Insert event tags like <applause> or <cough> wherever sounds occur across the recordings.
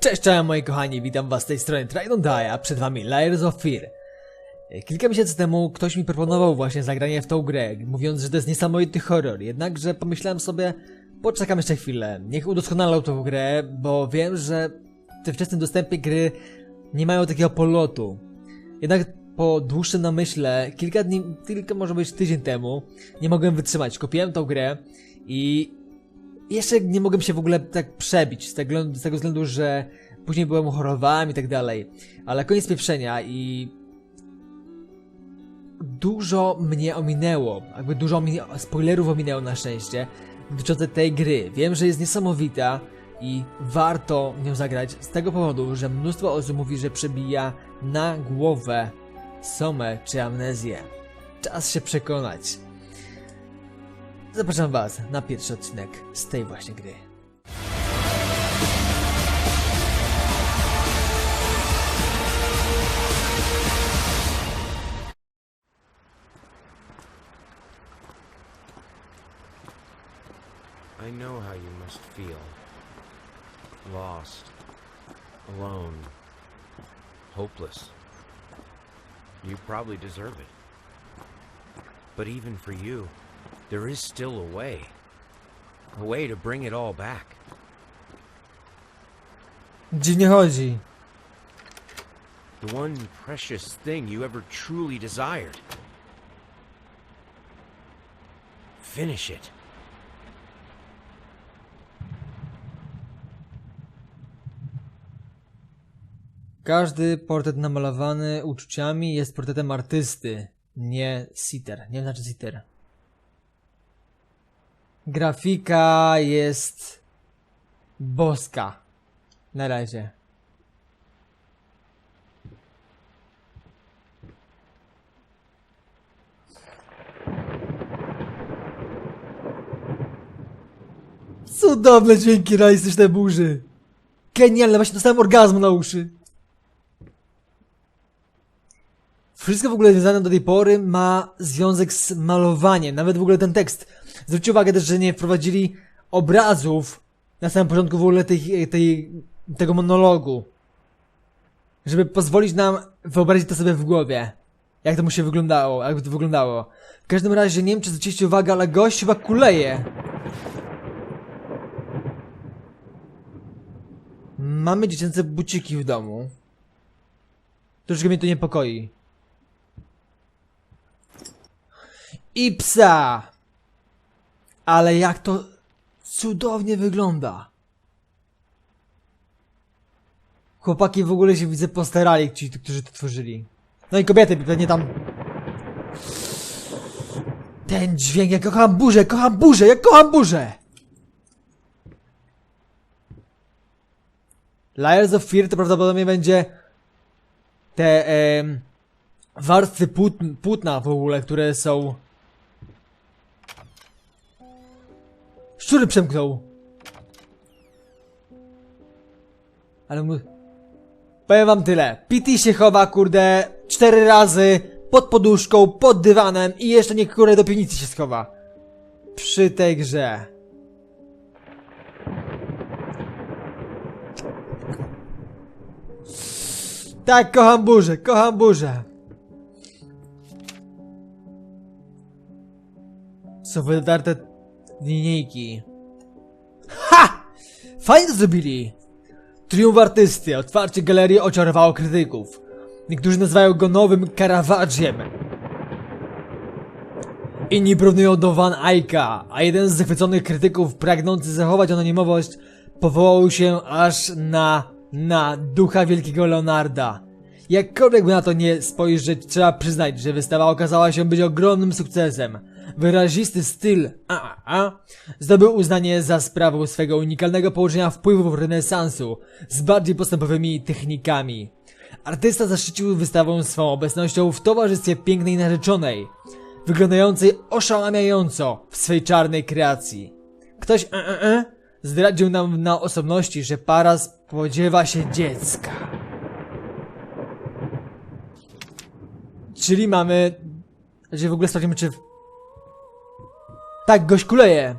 Cześć, cześć moi kochani, witam was z tej strony Tridon Daya, przed wami Layers of Fear. Kilka miesięcy temu ktoś mi proponował właśnie zagranie w tą grę, mówiąc, że to jest niesamowity horror, jednakże pomyślałem sobie, poczekam jeszcze chwilę, niech udoskonalą tą grę, bo wiem, że te wczesnym dostępie gry nie mają takiego polotu. Jednak po dłuższym namyśle, kilka dni, tylko może być tydzień temu, nie mogłem wytrzymać, kupiłem tą grę i jeszcze nie mogłem się w ogóle tak przebić, z tego, z tego względu, że później byłem chorowałem i tak dalej. Ale koniec pieprzenia i... Dużo mnie ominęło, jakby dużo omi spoilerów ominęło na szczęście, dotyczące tej gry. Wiem, że jest niesamowita i warto nią zagrać z tego powodu, że mnóstwo osób mówi, że przebija na głowę somę czy amnezję. Czas się przekonać. Zapraszam Was na pierwszy odcinek z tej właśnie gry. I know how you must feel. Lost. Alone. Hopeless. You probably deserve it. But even for you, there is still a way. A way to bring it all back. Dziwnie chodzi. The one precious thing you ever truly desired. Finish it. Każdy portret namalowany uczuciami jest portretem artysty, nie sitter. Nie znaczy sitter. Grafika jest boska. Na razie. Cudowne dźwięki realistyczne burzy. Genialne, właśnie dostałem orgazmu na uszy. Wszystko w ogóle związane do tej pory ma związek z malowaniem, nawet w ogóle ten tekst. Zwróćcie uwagę też, że nie wprowadzili obrazów na samym początku w ogóle tej, tej, tego monologu. Żeby pozwolić nam wyobrazić to sobie w głowie. Jak to mu się wyglądało, jak to wyglądało. W każdym razie, nie wiem czy zwróciliście uwagę, ale gość chyba kuleje. Mamy dziecięce buciki w domu. Troszkę mnie to niepokoi. I psa! Ale jak to cudownie wygląda. Chłopaki w ogóle się widzę postarali, ci, którzy to tworzyli. No i kobiety pewnie tam. Ten dźwięk, ja kocham burzę, kocham burzę, ja kocham burzę! Layers of Fear to prawdopodobnie będzie te em, warstwy płótn, płótna w ogóle, które są... Szczury przemknął! Ale mu... Powiem wam tyle. PT się chowa, kurde, cztery razy pod poduszką, pod dywanem i jeszcze nie kurde do piwnicy się schowa. Przy tej grze. Tak, kocham burzę, kocham burzę. Są wydarte linijki. Ha! Fajnie to zrobili! Triumf artysty, otwarcie galerii oczarowało krytyków. Niektórzy nazywają go nowym Caravagiem. Inni porównują do Van Eycka, a jeden z zachwyconych krytyków pragnący zachować anonimowość powołał się aż na, na ducha wielkiego Leonarda. Jakkolwiek by na to nie spojrzeć, trzeba przyznać, że wystawa okazała się być ogromnym sukcesem. Wyrazisty styl a, a, a zdobył uznanie za sprawą swego unikalnego połączenia wpływów renesansu z bardziej postępowymi technikami. Artysta zaszczycił wystawą swą obecnością w towarzystwie pięknej narzeczonej, wyglądającej oszałamiająco w swej czarnej kreacji. Ktoś e, e, e, zdradził nam na osobności, że para spodziewa się dziecka. Czyli mamy... Znaczy w ogóle sprawdzimy czy... Tak, gość kuleje.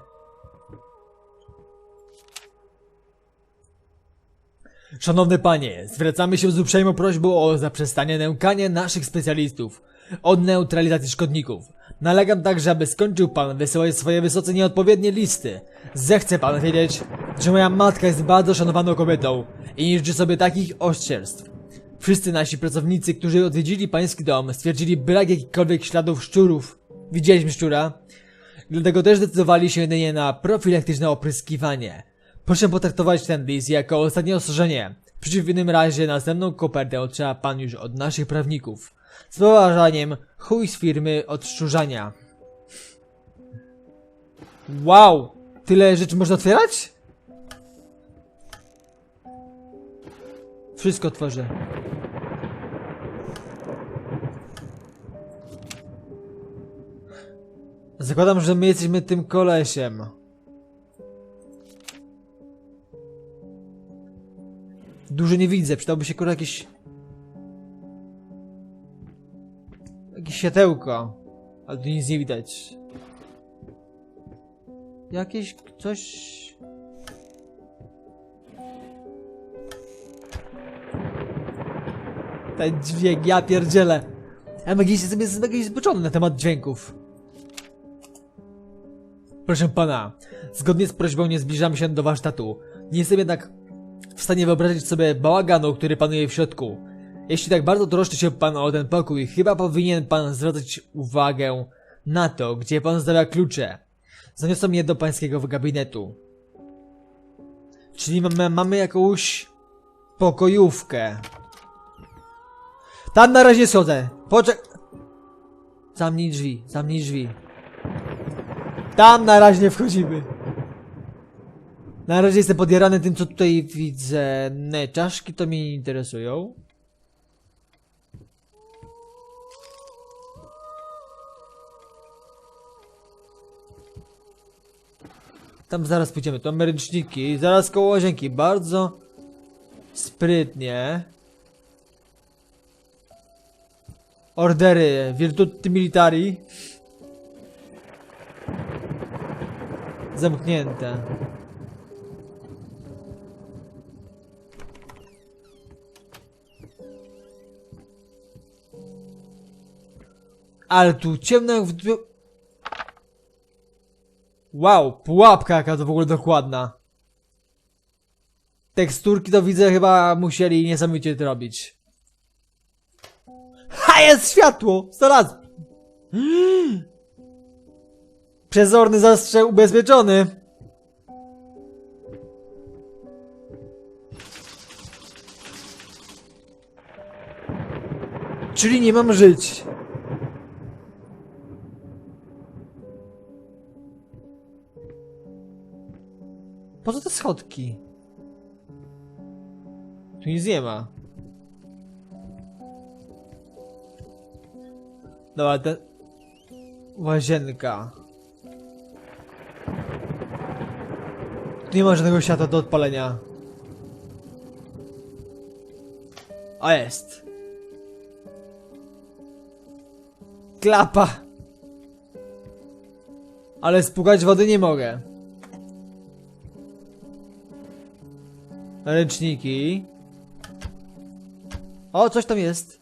Szanowny panie, zwracamy się z uprzejmą prośbą o zaprzestanie nękania naszych specjalistów od neutralizacji szkodników. Nalegam także, aby skończył pan wysyłać swoje wysoce nieodpowiednie listy. Zechce pan wiedzieć, że moja matka jest bardzo szanowaną kobietą i nie życzy sobie takich oszczerstw. Wszyscy nasi pracownicy, którzy odwiedzili pański dom, stwierdzili brak jakichkolwiek śladów szczurów. Widzieliśmy szczura? Dlatego też zdecydowali się jedynie na profilaktyczne opryskiwanie. Proszę potraktować ten list jako ostatnie ostrzeżenie. W przeciwnym razie następną kopertę otrzyma pan już od naszych prawników. Z poważaniem, chuj z firmy odszczurzania. Wow! Tyle rzeczy można otwierać? Wszystko otworzę. Zakładam, że my jesteśmy tym kolesiem. Dużo nie widzę, przydałoby się kurwa jakieś... Jakieś światełko. Ale tu nic nie widać. Jakieś coś... Ten dźwięk, ja pierdzielę. Ja magicznie sobie jest jakiś zboczony na temat dźwięków. Proszę pana, zgodnie z prośbą nie zbliżamy się do warsztatu. Nie jestem jednak w stanie wyobrazić sobie bałaganu, który panuje w środku. Jeśli tak bardzo troszczy się pan o ten pokój, chyba powinien pan zwracać uwagę na to, gdzie pan stawia klucze. Zaniosą mnie do pańskiego gabinetu. Czyli mamy, mamy jakąś pokojówkę. Tam na razie schodzę. Poczek... Zamknij drzwi, zamknij drzwi. Tam na razie nie wchodzimy. Na razie jestem podjarany tym, co tutaj widzę. Ne, czaszki to mnie nie interesują. Tam zaraz pójdziemy, to ręczniki, zaraz koło łazienki, bardzo sprytnie. Ordery Virtuti Militari. Zamknięte. Ale tu ciemno jak w. Wow, pułapka jaka to w ogóle dokładna. Teksturki to widzę chyba musieli niesamowicie to robić. Ha, jest światło! Znalazł! <gasps> Przezorny zastrzał ubezpieczony. Czyli nie mam żyć. Po co te schodki? Tu nic nie ma. Dobra, ten... Łazienka. Nie ma żadnego światła do odpalenia. A jest. Klapa. Ale spłukać wody nie mogę. Ręczniki. O, coś tam jest.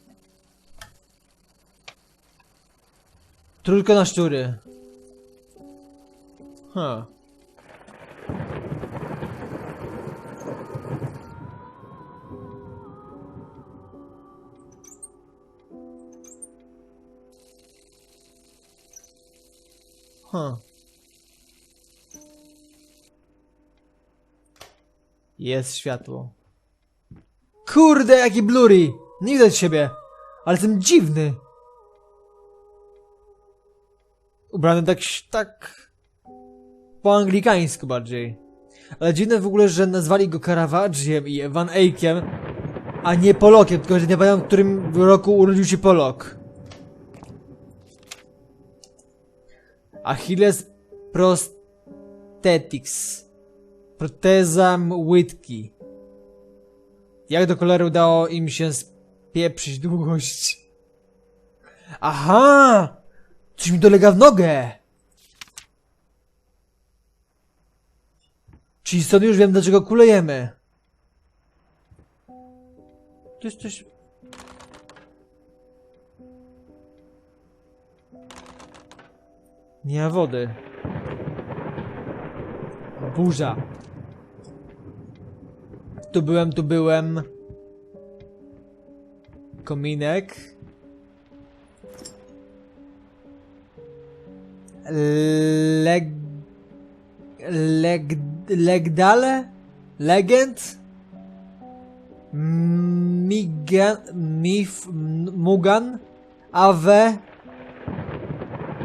Tylko na szczury. Huh. Huh. Jest światło. Kurde, jaki blurry! Nie widać siebie. Ale jestem dziwny. Ubrany tak, tak... Po anglikańsku bardziej. Ale dziwne w ogóle, że nazwali go Caravagiem i Van Eyckiem, a nie Polokiem, tylko że nie pamiętam, w którym roku urodził się Polok. Achilles Prosthetics. Proteza łydki. Jak do cholery udało im się spieprzyć długość? Aha! Coś mi dolega w nogę! Czyli stąd już wiem, dlaczego kulejemy. Tu jest coś... Nie ma wody. Burza. Tu byłem, tu byłem. Kominek. Leg... Leg... Legdale? Legend? Migan... Mif... Mugan? Awe...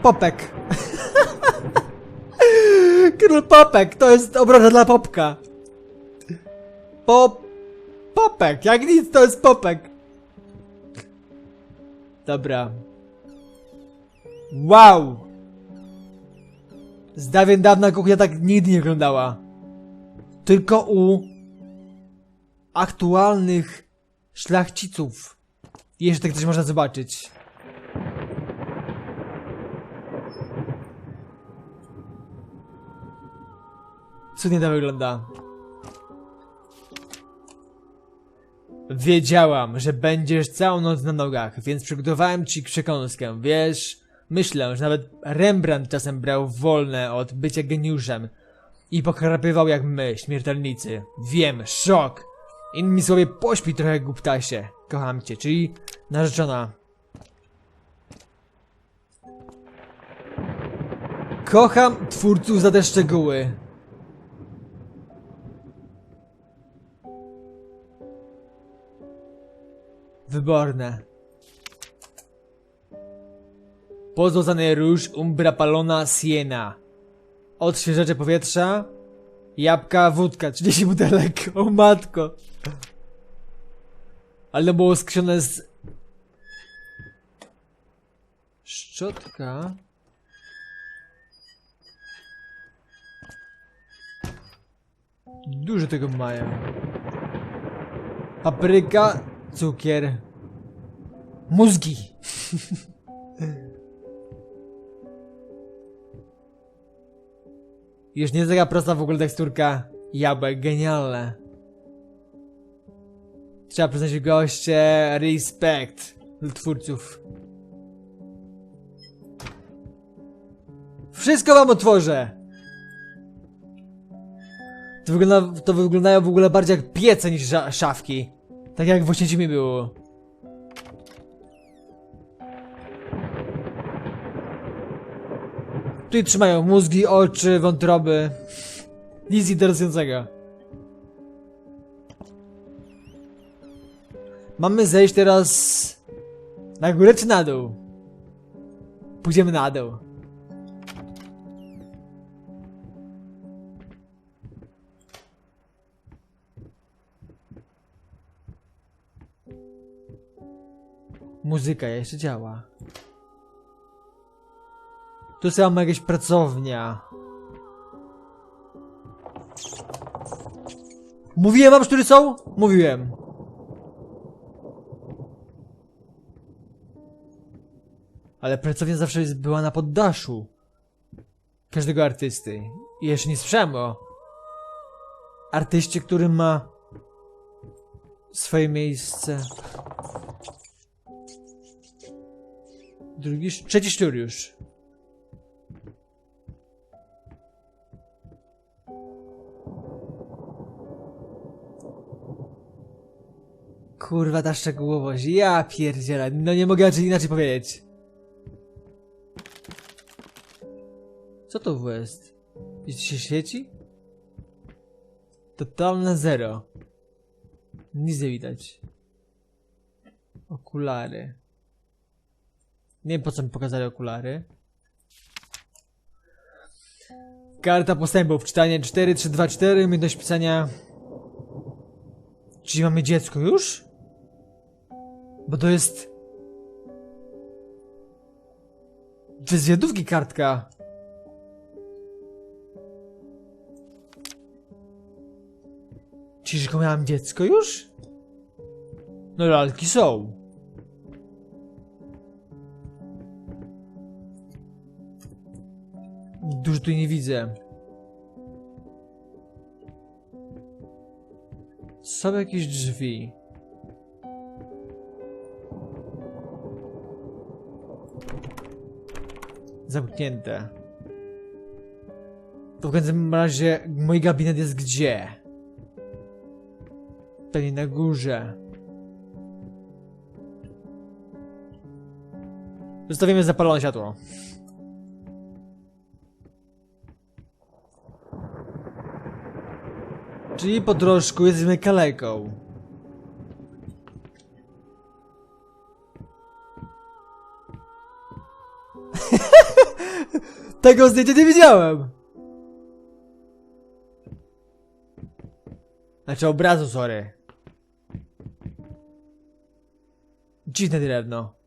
Popek. Król Popek, to jest obrona dla Popka. Pop... Popek, jak nic to jest Popek. Dobra. Wow! Z dawien dawna kuchnia tak nigdy nie wyglądała. Tylko u aktualnych szlachciców. Jeszcze tak coś można zobaczyć. Cudnie to wygląda. Wiedziałam, że będziesz całą noc na nogach, więc przygotowałem ci przekąskę, wiesz? Myślę, że nawet Rembrandt czasem brał wolne od bycia geniuszem i pokrapywał jak my, śmiertelnicy. Wiem, szok! Innymi słowy, pośpi trochę głuptasie. Kocham cię, czyli narzeczona. Kocham twórców za te szczegóły. Wyborne. Pozłocany róż Umbra Palona Siena. Odświeżacze powietrza. Jabłka, wódka, 30 butelek. <laughs> O matko. Ale było skrzyone z... Szczotka. Dużo tego mają. Papryka, cukier. Mózgi. Już nie taka prosta w ogóle teksturka jabłek, genialne. Trzeba przyznać goście respekt twórców. Wszystko wam otworzę! To, wygląda, to wyglądają w ogóle bardziej jak piece niż szafki. Tak jak w Oświęcimie było. Tutaj trzymają mózgi, oczy, wątroby. Nic interesującego. Mamy zejść teraz na górę czy na dół? Pójdziemy na dół. Muzyka jeszcze działa. Tu sobie mamy jakieś pracownia. Mówiłem wam, które są? Mówiłem. Ale pracownia zawsze była na poddaszu. Każdego artysty. I jeszcze nie słyszałem artyście, który ma swoje miejsce. Drugi, trzeci sztur już. Kurwa ta szczegółowość, ja pierdzielę, no nie mogę inaczej- powiedzieć. Co to jest? Jeśli się świeci? Totalne zero. Nic nie widać. Okulary. Nie wiem po co mi pokazali okulary. Karta postępów, czytanie 4324, umiejętność pisania. Czyli mamy dziecko już? Bo to jest... To jest zwiadówki kartka. Czyżby miałam dziecko już? No lalki są. Tu nie widzę. Są jakieś drzwi. Zamknięte. W każdym razie mój gabinet jest gdzie? Pewnie na górze. Zostawimy zapalone światło. Czyli po troszku jesteśmy kaleką. <laughs> Tego zdjęcia nie widziałem! Znaczy obrazu, sorry. Dziwne drewno.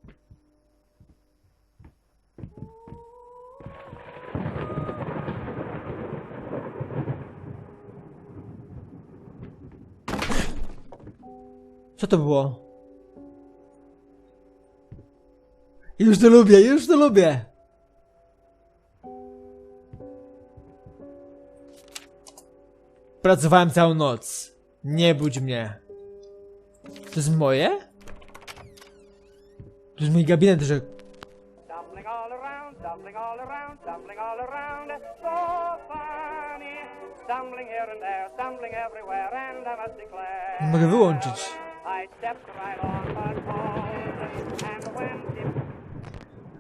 Co to było? Już to lubię, już to lubię! Pracowałem całą noc. Nie budź mnie. To jest moje? To jest mój gabinet, że... Mogę wyłączyć.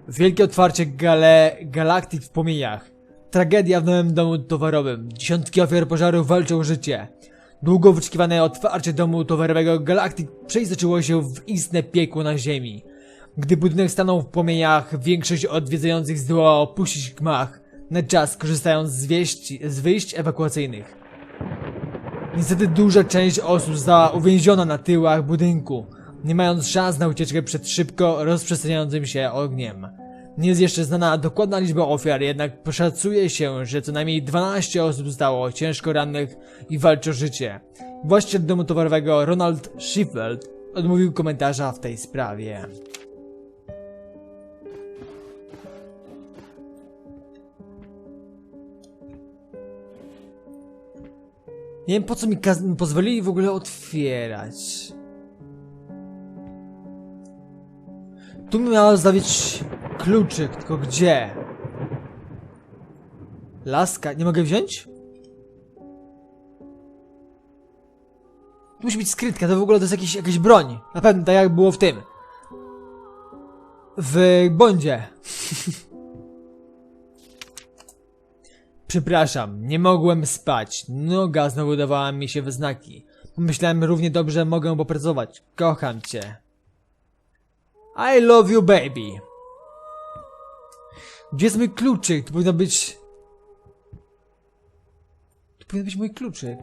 Wielkie otwarcie gale... Galaktyk w płomieniach. Tragedia w nowym domu towarowym. Dziesiątki ofiar pożaru walczą o życie. Długo wyczekiwane otwarcie domu towarowego Galactic przeistoczyło się w istne piekło na ziemi. Gdy budynek stanął w płomieniach, większość odwiedzających zdołała opuścić gmach, na czas korzystając z, wieści, z wyjść ewakuacyjnych. Niestety duża część osób została uwięziona na tyłach budynku, nie mając szans na ucieczkę przed szybko rozprzestrzeniającym się ogniem. Nie jest jeszcze znana dokładna liczba ofiar, jednak szacuje się, że co najmniej 12 osób zostało ciężko rannych i walczy o życie. Właściciel domu towarowego Ronald Sheffield odmówił komentarza w tej sprawie. Nie wiem po co mi pozwolili w ogóle otwierać. Tu mi miała zostawić kluczyk, tylko gdzie? Laska, nie mogę wziąć? Tu musi być skrytka, to w ogóle to jest jakiś, jakaś broń. Na pewno, tak jak było w tym. W Bondzie. <laughs> Przepraszam, nie mogłem spać. Noga znowu dawała mi się we znaki. Pomyślałem równie dobrze, mogę popracować. Kocham cię. I love you, baby. Gdzie jest mój kluczyk? To powinno być... To powinien być mój kluczyk.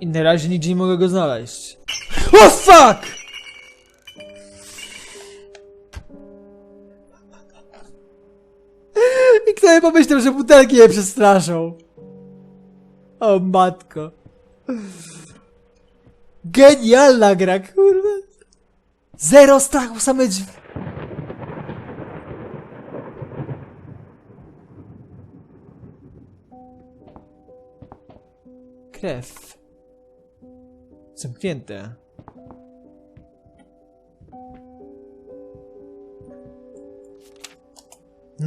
I na razie nigdzie nie mogę go znaleźć. Oh fuck! I kto by pomyślał, że butelki je przestraszą? O matko. Genialna gra, kurwa. Zero strachu, same drzwi. Krew. Zamknięte.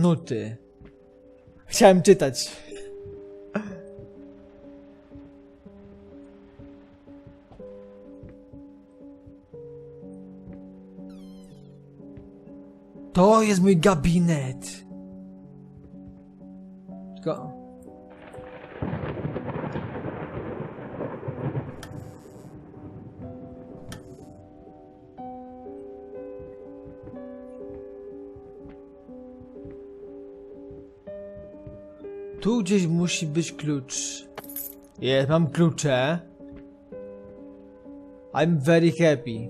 Nuty. Chciałem czytać. To jest mój gabinet. Tylko. Tu gdzieś musi być klucz. Jest, mam klucze. I'm very happy.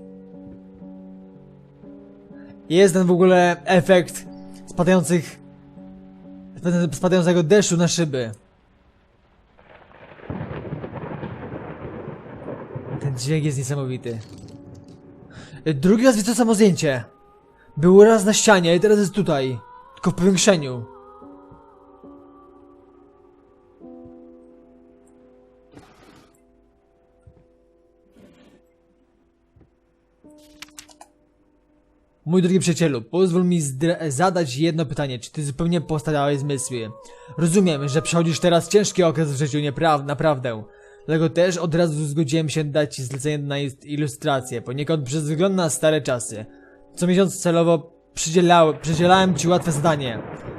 Jest ten w ogóle efekt spadających spadającego deszczu na szyby. Ten dźwięk jest niesamowity. Drugi raz widzę samo zdjęcie. Było raz na ścianie, teraz jest tutaj. Tylko w powiększeniu. Mój drogi przyjacielu, pozwól mi zadać jedno pytanie. Czy ty zupełnie postarałeś zmysły? Rozumiem, że przechodzisz teraz ciężki okres w życiu, naprawdę. Dlatego też od razu zgodziłem się dać ci zlecenie na ilustrację, poniekąd przez wzgląd na stare czasy. Co miesiąc celowo przydzielał, przydzielałem ci łatwe zadanie.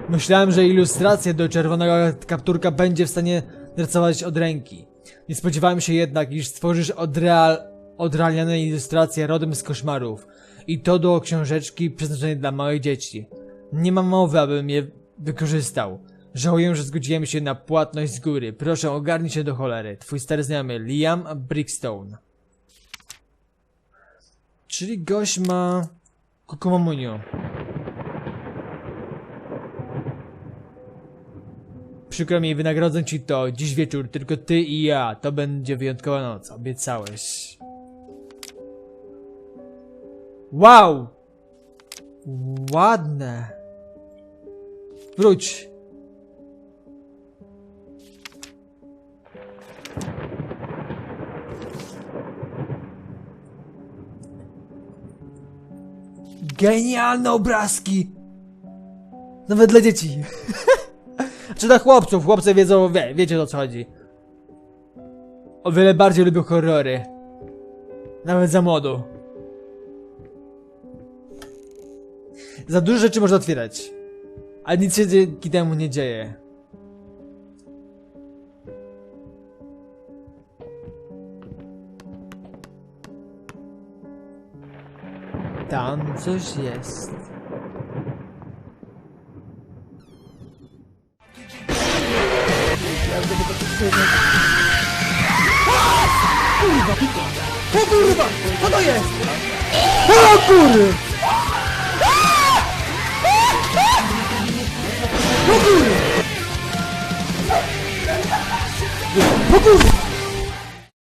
Myślałem, że ilustrację do czerwonego kapturka będzie w stanie narysować od ręki. Nie spodziewałem się jednak, iż stworzysz odreal, odrealnione ilustracje rodem z koszmarów. I to do książeczki przeznaczonej dla małych dzieci. Nie mam mowy, abym je wykorzystał. Żałuję, że zgodziłem się na płatność z góry. Proszę, ogarnij się do cholery. Twój stary znajomy, Liam Brickstone. Czyli gość ma... Kukumamuniu. Przykro mi, wynagrodzę ci to dziś wieczór, tylko ty i ja. To będzie wyjątkowa noc, obiecałeś. Wow! Ładne. Wróć. Genialne obrazki! Nawet dla dzieci. <laughs> Czy dla chłopców? Chłopcy wiedzą, wie, wiecie o co chodzi. O wiele bardziej lubią horrory. Nawet za młodu. Za dużo rzeczy można otwierać. A nic się dzięki temu nie dzieje. Tam coś jest. O kurwa! Co to jest? O kurwa! O kurwa! O kurwa!